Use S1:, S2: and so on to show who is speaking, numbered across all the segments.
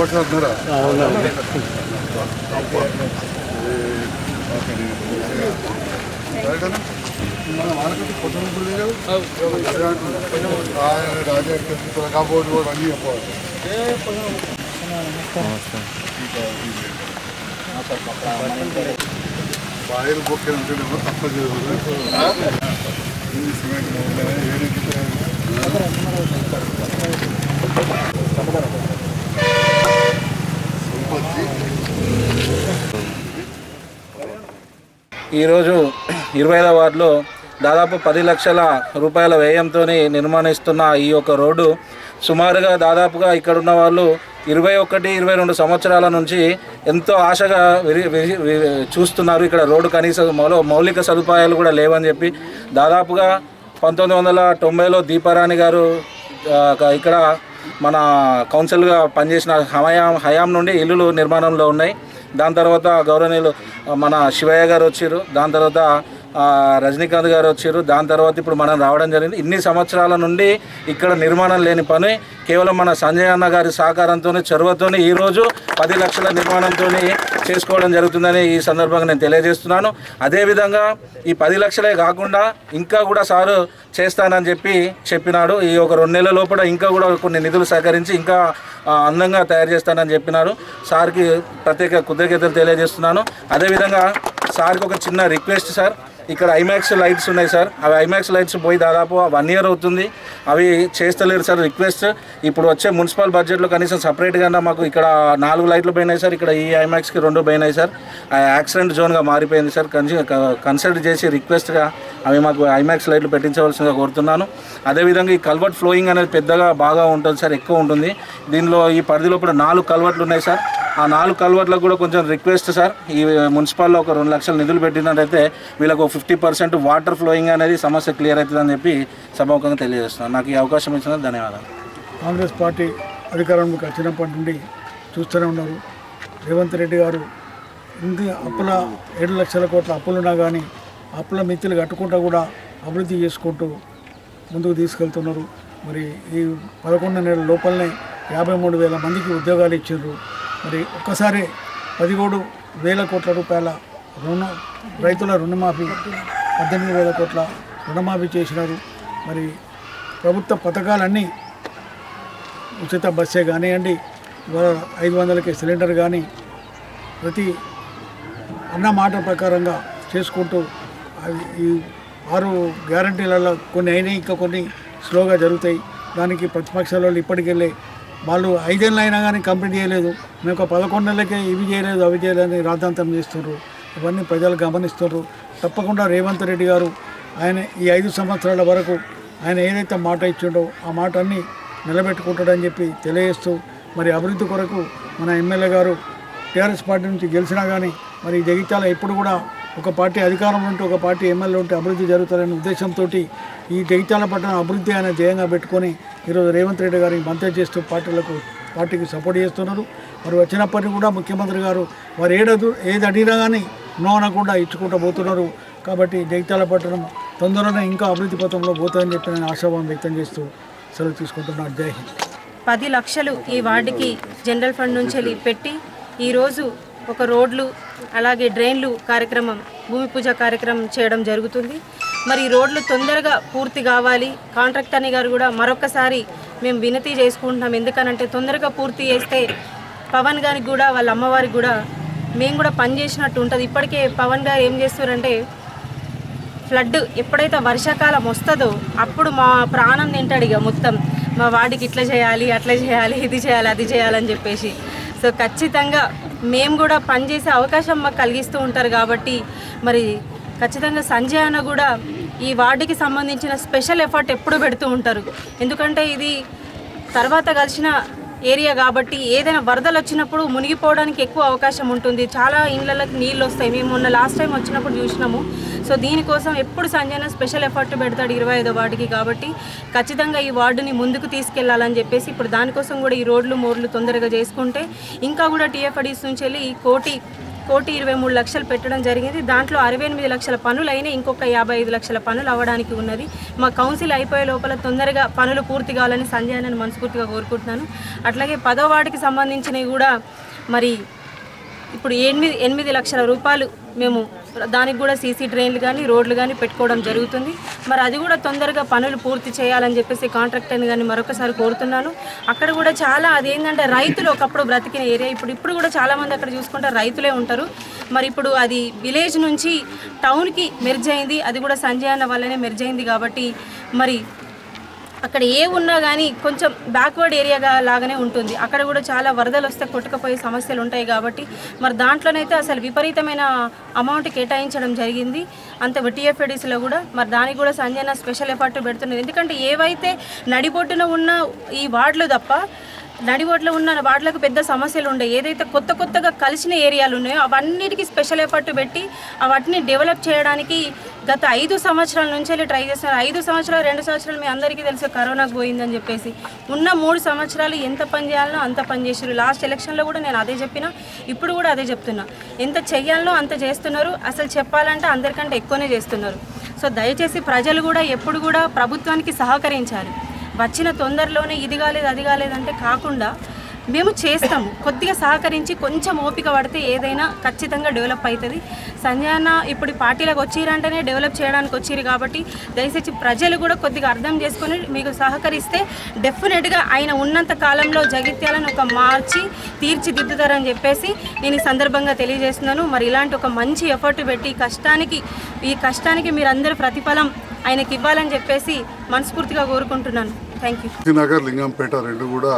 S1: రాజా కాబోర్డు కూడా అన్నీ చెప్పాలి బాయిలు బొక్కలు ఉంటేనేమో తప్ప సిమెంట్
S2: ఈరోజు ఇరవై ఐదవ వార్డులో దాదాపు పది లక్షల రూపాయల వ్యయంతో నిర్మాణిస్తున్న ఈ యొక్క రోడ్డు సుమారుగా దాదాపుగా ఇక్కడ ఉన్న వాళ్ళు ఇరవై ఒకటి ఇరవై రెండు సంవత్సరాల నుంచి ఎంతో ఆశగా చూస్తున్నారు. ఇక్కడ రోడ్డు కనీస మౌలిక సదుపాయాలు కూడా లేవని చెప్పి దాదాపుగా పంతొమ్మిది వందల తొంభైలో దీపారాణి గారు ఇక్కడ మన కౌన్సిల్గా పనిచేసిన హయాం హయాం నుండి ఇల్లులు నిర్మాణంలో ఉన్నాయి. దాని తర్వాత గౌరవనీయులు మన శివయ్య గారు వచ్చారు. దాని తర్వాత రజనీకాంత్ గారు వచ్చారు. దాని తర్వాత ఇప్పుడు మనం రావడం జరిగింది. ఇన్ని సంవత్సరాల నుండి ఇక్కడ నిర్మాణం లేని పని. కేవలం మన సంజయ్ అన్న గారి సహకారంతో చొరవతో ఈరోజు పది లక్షల నిర్మాణంతో చేసుకోవడం జరుగుతుందని ఈ సందర్భంగా నేను తెలియజేస్తున్నాను. అదేవిధంగా ఈ పది లక్షలే కాకుండా ఇంకా కూడా సారు చేస్తానని చెప్పి చెప్పినాడు. ఈ ఒక రెండు నెలల లోపల ఇంకా కూడా కొన్ని నిధులు సేకరించి ఇంకా అందంగా తయారు చేస్తానని చెప్పినారు. సార్కి ప్రత్యేక కృతజ్ఞతలు తెలియజేస్తున్నాను. అదేవిధంగా సార్కి ఒక చిన్న రిక్వెస్ట్ సార్. ఇక్కడ ఐమాక్స్ లైట్స్ ఉన్నాయి సార్ అవి ఐమాక్స్ లైట్స్ పోయి దాదాపు వన్ ఇయర్ అవుతుంది. అవి చేస్తలేరు సార్ రిక్వెస్ట్ ఇప్పుడు వచ్చే మున్సిపల్ బడ్జెట్లో కనీసం సపరేట్గా మాకు ఇక్కడ నాలుగు లైట్లు పోయినాయి సార్ ఇక్కడ ఈ ఐమాక్స్కి రెండు పోయినాయి సార్ యాక్సిడెంట్ జోన్గా మారిపోయింది సార్ కన్సి- క- కన్సల్ట్ చేసి రిక్వెస్ట్గా అవి మాకు ఐమాక్స్ లైట్లు పెట్టించవలసిందిగా కోరుతున్నాను. అదేవిధంగా ఈ కల్వర్ట్ ఫ్లోయింగ్ అనేది పెద్దగా బాగా ఉంటుంది సార్ ఎక్కువ ఉంటుంది. దీనిలో ఈ పరిధిలో ఇప్పుడు నాలుగు కల్వర్ట్లు ఉన్నాయి సార్ ఆ నాలుగు కల్వర్ట్లకు కూడా కొంచెం రిక్వెస్ట్ సార్ ఈ మున్సిపాల్లో ఒక రెండు లక్షల నిధులు పెట్టినట్టయితే వీళ్ళకు ఫిఫ్టీ పర్సెంట్ వాటర్ ఫ్లోయింగ్ అనేది సమస్య క్లియర్ అవుతుందని చెప్పి సభాముఖంగా తెలియజేస్తున్నాను నాకు ఈ అవకాశం ఇచ్చినందుకు ధన్యవాదాలు.
S3: కాంగ్రెస్ పార్టీ అధికారంలోకి వచ్చినప్పటి నుండి చూస్తూనే ఉన్నారు. రేవంత్ రెడ్డి గారు ఇంత అప్పుల ఏడు లక్షల కోట్ల అప్పులున్నా కానీ అప్పుల మిత్తులు కట్టుకుంటూ కూడా అభివృద్ధి చేసుకుంటూ ముందుకు తీసుకెళ్తున్నారు. మరి ఈ పదకొండు నెలల లోపలనే యాభై మూడు వేల మందికి ఉద్యోగాలు ఇచ్చారు. మరి ఒక్కసారి పదిహేడు వేల కోట్ల రూపాయల రుణ రైతుల రుణమాఫీ పద్దెనిమిది వేల కోట్ల రుణమాఫీ చేసినారు. మరి ప్రభుత్వ పథకాలన్నీ ఉచిత బస్సే కానివ్వండి ఐదు వందలకి సిలిండర్ కానీ ప్రతి అన్న మాట ప్రకారంగా చేసుకుంటూ ఈ ఆరు గ్యారంటీలలో కొన్ని అయినాయి ఇంకా కొన్ని స్లోగా జరుగుతాయి. దానికి ప్రతిపక్షాల వాళ్ళు ఇప్పటికెళ్ళి వాళ్ళు ఐదేళ్ళు అయినా కానీ కంప్లీట్ చేయలేదు. మేము ఒక పదకొండు నెలలకే ఇవి చేయలేదు అవి చేయలేదని రాద్ధాంతం చేస్తున్నారు. ఇవన్నీ ప్రజలు గమనిస్తున్నారు. తప్పకుండా రేవంత్ రెడ్డి గారు ఆయన ఈ ఐదు సంవత్సరాల వరకు ఆయన ఏదైతే మాట ఇచ్చిండో ఆ మాట అన్ని నిలబెట్టుకుంటాడని చెప్పి తెలియజేస్తూ మరి అభివృద్ధి కొరకు మన ఎమ్మెల్యే గారు టీఆర్ఎస్ పార్టీ నుంచి గెలిచినా కానీ మరి జగిత్యాల ఎప్పుడు కూడా ఒక పార్టీ అధికారంలో ఉంటే ఒక పార్టీ ఎమ్మెల్యే ఉంటే అభివృద్ధి జరుగుతుందనే ఉద్దేశంతో ఈ జగిత్యాల పట్టణ అభివృద్ధి అనే ధ్యేయంగా పెట్టుకొని ఈరోజు రేవంత్ రెడ్డి గారికి మంత్రి చేస్తూ పార్టీలకు పార్టీకి సపోర్ట్ చేస్తున్నారు. మరి వచ్చినప్పటికీ కూడా ముఖ్యమంత్రి గారు వారు ఏడదు ఏది అడిగినా కానీ నో అనకుండా ఇచ్చుకుంటూ పోతున్నారు. కాబట్టి జగిత్యాల పట్టణం తొందరగా ఇంకా అభివృద్ధి పథంలో పోతుందని చెప్పి నేను ఆశాభావం వ్యక్తం చేస్తూ సెలవు తీసుకుంటున్నాను. జై హింద్.
S4: పది లక్షలు ఈ వార్డుకి జనరల్ ఫండ్ నుంచి పెట్టి ఈరోజు ఒక రోడ్లు అలాగే డ్రైన్లు కార్యక్రమం భూమి పూజ కార్యక్రమం చేయడం జరుగుతుంది. మరి రోడ్లు తొందరగా పూర్తి కావాలి. కాంట్రాక్టర్ని గారు కూడా మరొకసారి మేము వినతి చేసుకుంటున్నాం. ఎందుకనంటే తొందరగా పూర్తి చేస్తే పవన్ గారికి కూడా వాళ్ళ అమ్మవారికి కూడా మేము కూడా పని చేసినట్టు ఉంటుంది. ఇప్పటికే పవన్ గారు ఏం చేస్తారంటే ఫ్లడ్ ఎప్పుడైతే వర్షాకాలం వస్తుందో అప్పుడు మా ప్రాణం తింటాడు ఇక మొత్తం. మా వాడికి ఇట్లా చేయాలి అట్లా చేయాలి ఇది చేయాలి అది చేయాలని చెప్పేసి. సో ఖచ్చితంగా మేము కూడా పనిచేసే అవకాశం మాకు కలిగిస్తూ ఉంటారు కాబట్టి మరి ఖచ్చితంగా సంజయ్ అన్న కూడా ఈ వార్డుకి సంబంధించిన స్పెషల్ ఎఫర్ట్ ఎప్పుడు పెడుతూ ఉంటారు. ఎందుకంటే ఇది తర్వాత కలిసిన ఏరియా కాబట్టి ఏదైనా వరదలు వచ్చినప్పుడు మునిగిపోవడానికి ఎక్కువ అవకాశం ఉంటుంది. చాలా ఇళ్ళకి నీళ్ళు వస్తాయి. మేము మొన్న లాస్ట్ టైం వచ్చినప్పుడు చూసినాము. సో దీనికోసం ఎప్పుడు సంజయన స్పెషల్ ఎఫర్ట్ పెడతాడు ఇరవై ఐదో వార్డుకి కాబట్టి ఖచ్చితంగా ఈ వార్డుని ముందుకు తీసుకెళ్ళాలని చెప్పేసి ఇప్పుడు దానికోసం కూడా ఈ రోడ్లు మోర్లు తొందరగా చేసుకుంటే ఇంకా కూడా టీఎఫ్ఐడిస్ నుంచి వెళ్ళి ఈ కోటి కోటి ఇరవై మూడు లక్షలు పెట్టడం జరిగింది. దాంట్లో అరవై ఎనిమిది లక్షల పనులు అయినా ఇంకొక యాభై ఐదు లక్షల పనులు అవ్వడానికి ఉన్నది. మా కౌన్సిల్ అయిపోయే లోపల తొందరగా పనులు పూర్తి కావాలని సంజయ్ నేను మనస్ఫూర్తిగా కోరుకుంటున్నాను. అట్లాగే పదో వార్డుకి సంబంధించినవి కూడా మరి ఇప్పుడు ఎనిమిది ఎనిమిది లక్షల రూపాయలు మేము దానికి కూడా సీసీ డ్రైన్లు కానీ రోడ్లు కానీ పెట్టుకోవడం జరుగుతుంది. మరి అది కూడా తొందరగా పనులు పూర్తి చేయాలని చెప్పేసి కాంట్రాక్టర్ని కానీ మరొకసారి కోరుతున్నాను. అక్కడ కూడా చాలా అదేంటంటే రైతులు ఒకప్పుడు బ్రతికిన ఏరియా. ఇప్పుడు ఇప్పుడు కూడా చాలామంది అక్కడ చూసుకుంటే రైతులే ఉంటారు. మరి ఇప్పుడు అది విలేజ్ నుంచి టౌన్కి మెర్జ్ అయింది. అది కూడా సంజయ్ అన్న వల్లనే మెర్జ్ అయింది కాబట్టి మరి అక్కడ ఏ ఉన్నా కానీ కొంచెం బ్యాక్వర్డ్ ఏరియాగా లాగానే ఉంటుంది. అక్కడ కూడా చాలా వరదలు వస్తే కొట్టుకుపోయే సమస్యలు ఉంటాయి కాబట్టి మరి దాంట్లోనైతే అసలు విపరీతమైన అమౌంట్ కేటాయించడం జరిగింది. అంత టీఎఫ్ఎడీసీలో కూడా మరి దానికి కూడా సంజయన స్పెషల్ ఎఫర్ట్ పెడుతున్నది ఎందుకంటే ఏవైతే నడిబొడ్డున ఉన్న ఈ వార్డులు తప్ప నడిబొడ్లో ఉన్న వాటిలకు పెద్ద సమస్యలు ఉండే. ఏదైతే కొత్త కొత్తగా కలిసిన ఏరియాలు ఉన్నాయో అవన్నిటికీ స్పెషల్ ఎఫర్ట్ పెట్టి వాటిని డెవలప్ చేయడానికి గత ఐదు సంవత్సరాల నుంచి వెళ్ళి ట్రై చేస్తున్నారు. ఐదు సంవత్సరాలు రెండు సంవత్సరాలు మీ అందరికీ తెలుసు కరోనాకు పోయిందని చెప్పేసి. ఉన్న మూడు సంవత్సరాలు ఎంత పని చేయాలనో అంత పని చేసారు లాస్ట్ ఎలక్షన్లో కూడా నేను అదే చెప్పిన. ఇప్పుడు కూడా అదే చెప్తున్నా. ఎంత చెయ్యాలనో అంత చేస్తున్నారు. అసలు చెప్పాలంటే అందరికంటే ఎక్కువనే చేస్తున్నారు. సో దయచేసి ప్రజలు కూడా ఎప్పుడు కూడా ప్రభుత్వానికి సహకరించాలి. వచ్చిన తొందరలోనే ఇది కాలేదు అది కాలేదంటే కాకుండా మేము చేస్తాము. కొద్దిగా సహకరించి కొంచెం ఓపిక పడితే ఏదైనా ఖచ్చితంగా డెవలప్ అవుతుంది. సంజయ్ అన్న ఇప్పుడు పార్టీలకు వచ్చిరంటేనే డెవలప్ చేయడానికి వచ్చిరు కాబట్టి దయచేసి ప్రజలు కూడా కొద్దిగా అర్థం చేసుకొని మీకు సహకరిస్తే డెఫినెట్గా ఆయన ఉన్నంత కాలంలో జగిత్యాలను ఒక మార్చి తీర్చిదిద్దుతారని చెప్పేసి నేను ఈ సందర్భంగా తెలియజేస్తున్నాను. మరి ఇలాంటి ఒక మంచి ఎఫర్ట్ పెట్టి కష్టానికి ఈ కష్టానికి మీరందరూ ప్రతిఫలం ఆయనకి ఇవ్వాలని చెప్పేసి మనస్ఫూర్తిగా కోరుకుంటున్నాను.
S1: నగర్ లింగంపేట రెండు కూడా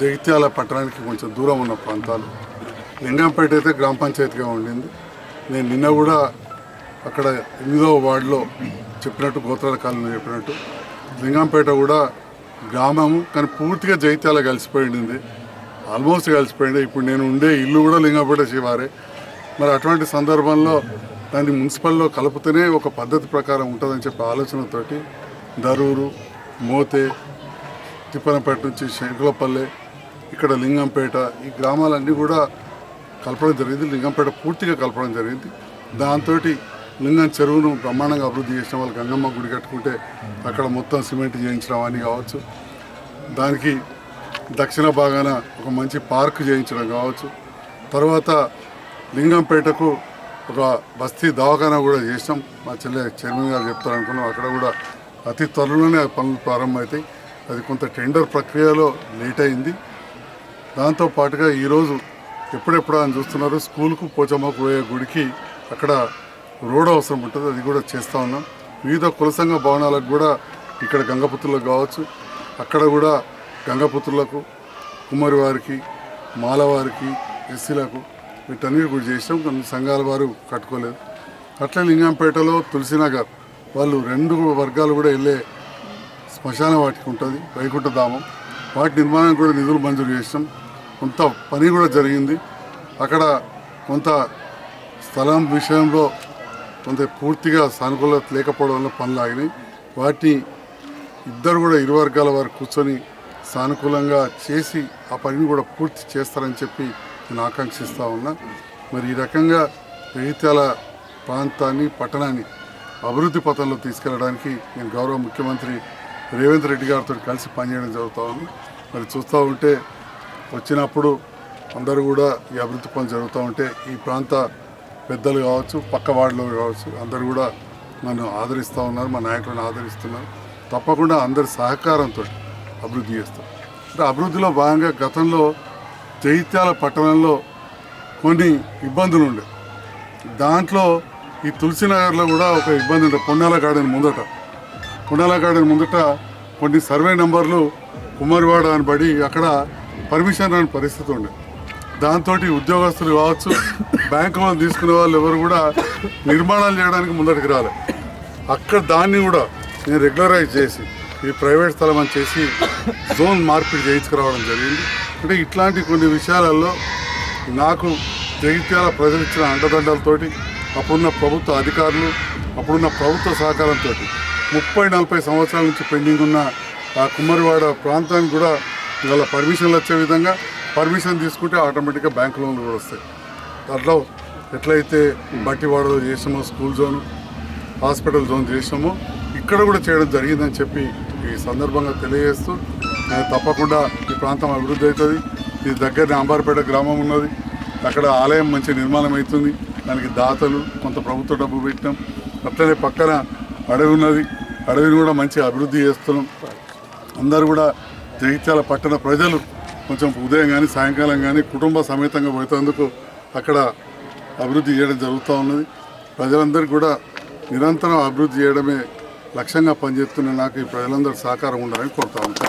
S1: జగిత్యాల పట్టణానికి కొంచెం దూరం ఉన్న ప్రాంతాలు. లింగంపేట అయితే గ్రామ పంచాయతీగా ఉండింది. నేను నిన్న కూడా అక్కడ ఎనిమిదవ వార్డులో చెప్పినట్టు గోత్రాల కాలంలో చెప్పినట్టు లింగంపేట కూడా గ్రామము కానీ పూర్తిగా జగిత్యాల కలిసిపోయింది. ఆల్మోస్ట్ కలిసిపోయింది. ఇప్పుడు నేను ఉండే ఇల్లు కూడా లింగంపేట శివారే. మరి అటువంటి సందర్భంలో దాన్ని మున్సిపల్లో కలుపుతూనే ఒక పద్ధతి ప్రకారం ఉంటుందని చెప్పే ఆలోచనతోటి దరూరు మోతే తిప్పనపేట నుంచి శంకులపల్లె ఇక్కడ లింగంపేట ఈ గ్రామాలన్నీ కూడా కలపడం జరిగింది. లింగంపేట పూర్తిగా కలపడం జరిగింది. దాంతో లింగం చెరువును బ్రహ్మాండంగా అభివృద్ధి చేసిన వాళ్ళు గంగమ్మ గుడి కట్టుకుంటే అక్కడ మొత్తం సిమెంట్ చేయించడం అని కావచ్చు. దానికి దక్షిణ భాగాన ఒక మంచి పార్క్ చేయించడం కావచ్చు. తర్వాత లింగంపేటకు ఒక బస్తీ దవాఖానా కూడా చేసినాం. మా చెల్లె చైర్మన్ గారు చెప్తారు అనుకున్నాం అక్కడ కూడా అతి త్వరలోనే ఆ పనులు ప్రారంభమవుతాయి అది కొంత టెండర్ ప్రక్రియలో లేట్ అయింది దాంతో పాటుగా ఈరోజు ఎప్పుడెప్పుడు అని చూస్తున్నారు స్కూల్కు పోచమ్మకు పోయే గుడికి అక్కడ రోడ్ అవసరం ఉంటుంది అది కూడా చేస్తూ ఉన్నాం. వివిధ కులసంగ భవనాలకు కూడా ఇక్కడ గంగపుత్రులకు కావచ్చు అక్కడ కూడా గంగపుత్రులకు కుమ్మరి వారికి మాలవారికి ఎస్సీలకు వీటన్నిటి కూడా చేసాం కొన్ని సంఘాల వారు కట్టుకోలేదు. అట్లే లింగంపేటలో తులసినగర్ వాళ్ళు రెండు వర్గాలు కూడా వెళ్ళే శ్మశాన వాటికి ఉంటుంది వైకుంఠధామం వాటి నిర్మాణానికి కూడా నిధులు మంజూరు చేసాం కొంత పని కూడా జరిగింది. అక్కడ కొంత స్థలం విషయంలో కొంత పూర్తిగా సానుకూలత లేకపోవడం వల్ల పనులు ఆగినాయి. వాటిని ఇద్దరు కూడా ఇరు వర్గాల వారు కూర్చొని సానుకూలంగా చేసి ఆ పనిని కూడా పూర్తి చేస్తారని చెప్పి నేను ఆకాంక్షిస్తూ ఉన్నా. మరి ఈ రకంగా జగిత్యాల ప్రాంతాన్ని పట్టణాన్ని అభివృద్ధి పథంలో తీసుకెళ్ళడానికి నేను గౌరవ ముఖ్యమంత్రి రేవంత్ రెడ్డి గారితో కలిసి పనిచేయడం జరుగుతూ ఉంది. మరి చూస్తూ ఉంటే వచ్చినప్పుడు అందరూ కూడా ఈ అభివృద్ధి పనులు జరుగుతూ ఉంటే ఈ ప్రాంత పెద్దలు కావచ్చు పక్క వార్డులో కావచ్చు అందరూ కూడా నన్ను ఆదరిస్తూ ఉన్నారు మా నాయకులను ఆదరిస్తున్నారు. తప్పకుండా అందరి సహకారంతో అభివృద్ధి చేస్తాం. అంటే అభివృద్ధిలో భాగంగా గతంలో జైత్యాల పట్టణంలో కొన్ని ఇబ్బందులు ఉండే. దాంట్లో ఈ తులసినగర్లో కూడా ఒక ఇబ్బంది ఉంటుంది పొన్నాల గార్డెన్ ముందట. పొన్నాల గార్డెన్ ముందట కొన్ని సర్వే నెంబర్లు కుమ్మరివాడ అని పడి అక్కడ పర్మిషన్ రాని పరిస్థితి ఉండే. దాంతో ఉద్యోగస్తులు కావచ్చు బ్యాంకు లోన్ తీసుకునే వాళ్ళు ఎవరు కూడా నిర్మాణాలు చేయడానికి ముందటికి రాలే. అక్కడ దాన్ని కూడా నేను రెగ్యులరైజ్ చేసి ఈ ప్రైవేట్ స్థలం అని చేసి జోన్ మార్పిడి చేయించుకురావడం జరిగింది. అంటే ఇట్లాంటి కొన్ని విషయాలలో నాకు జగిత్యాల ప్రజలు ఇచ్చిన అండదండలతోటి అప్పుడున్న ప్రభుత్వ అధికారులు అప్పుడున్న ప్రభుత్వ సహకారంతో ముప్పై నలభై సంవత్సరాల నుంచి పెండింగ్ ఉన్న ఆ కుమ్మరివాడ ప్రాంతానికి కూడా ఇవాళ పర్మిషన్లు వచ్చే విధంగా పర్మిషన్ తీసుకుంటే ఆటోమేటిక్గా బ్యాంక్ లోన్లు కూడా వస్తాయి. దాంట్లో ఎట్లయితే బట్టివాడలో చేసామో స్కూల్ జోను హాస్పిటల్ జోన్ చేసామో ఇక్కడ కూడా చేయడం జరిగిందని చెప్పి ఈ సందర్భంగా తెలియజేస్తూ ఆ, తప్పకుండా ఈ ప్రాంతం అభివృద్ధి అవుతుంది. ఈ దగ్గరనే అంబార్పేట గ్రామం ఉన్నది. అక్కడ ఆలయం మంచి నిర్మాణం అవుతుంది. దానికి దాతలు కొంత ప్రభుత్వ డబ్బు పెట్టినాం. అట్లనే పక్కన అడవి ఉన్నది. అడవిని కూడా మంచి అభివృద్ధి చేస్తున్నాం. అందరూ కూడా జగిత్యాల పట్టణ ప్రజలు కొంచెం ఉదయం కానీ సాయంకాలం కానీ కుటుంబ సమేతంగా పోయేందుకు అక్కడ అభివృద్ధి చేయడం జరుగుతూ ఉన్నది. ప్రజలందరికీ కూడా నిరంతరం అభివృద్ధి చేయడమే లక్ష్యంగా పనిచేస్తున్న నాకు ఈ ప్రజలందరూ సహకారం ఉండాలని కోరుతా ఉంటాను